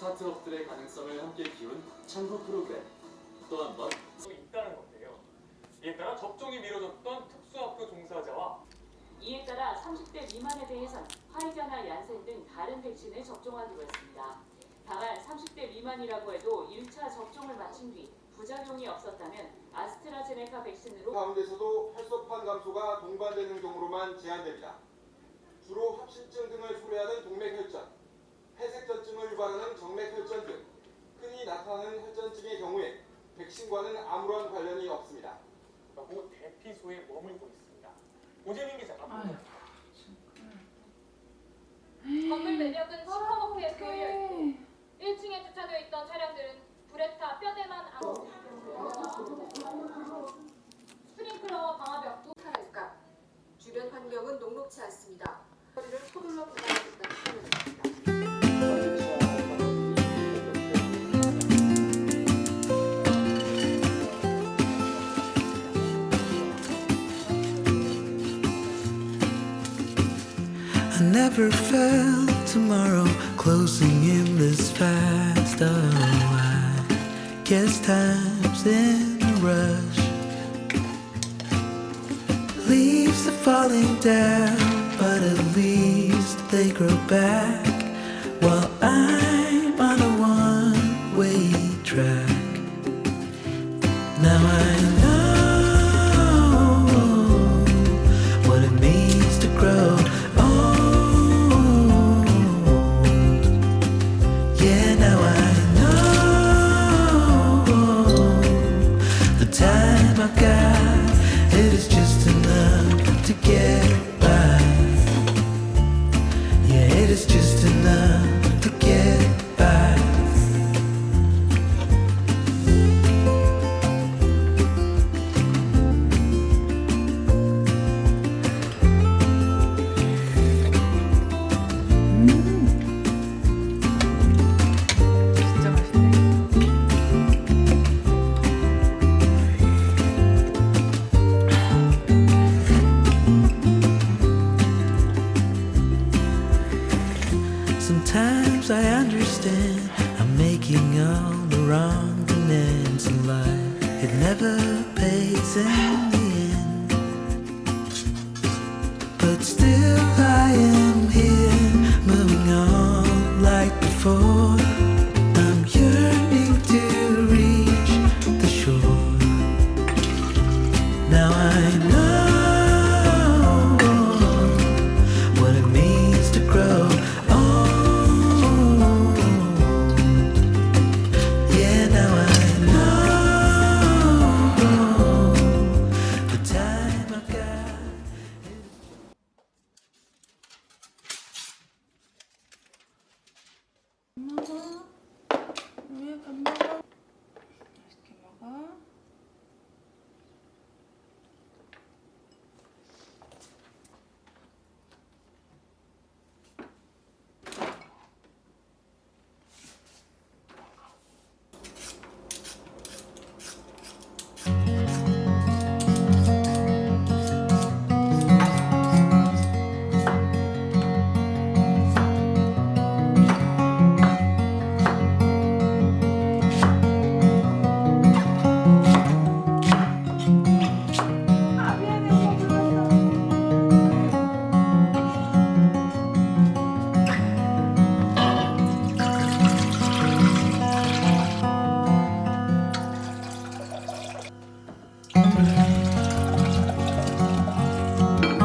스타트업들의 가능성을 함께 키운 창구 프로그램. 또 한번수 있다는 건데요. 이에 따라 접종이 미뤄졌던 특수학교 종사자와 이에 따라 30대 미만에 대해선 화이자나 얀센 등 다른 백신을 접종하기로 했습니다. 다만 30대 미만이라고 해도 1차 접종을 마친 뒤 부작용이 없었다면 아스트라제네카 백신으로 가운데서도 혈소판 감소가 동반되는 경우로만 제한됩니다. 주로 합심증 등을 초래하는 동맥혈전, 폐색전증을 유발하는 정맥혈전 등 흔히 나타나는 혈전증의 경우에 백신과는 아무런 관련이 없습니다. 라고 대피소에 머물고 있습니다. 오재민 보도합니다. 건물 내력은 시커멓게 그을려 있고 1층에 주차되어 있던 차량 I never felt tomorrow closing in this fast. Oh, I guess time's in a rush. Leaves are falling down, but at least they grow back. While I'm on a one way track. Now I know never pays in the end. But still, I am here, moving on like before.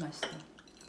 맛있어.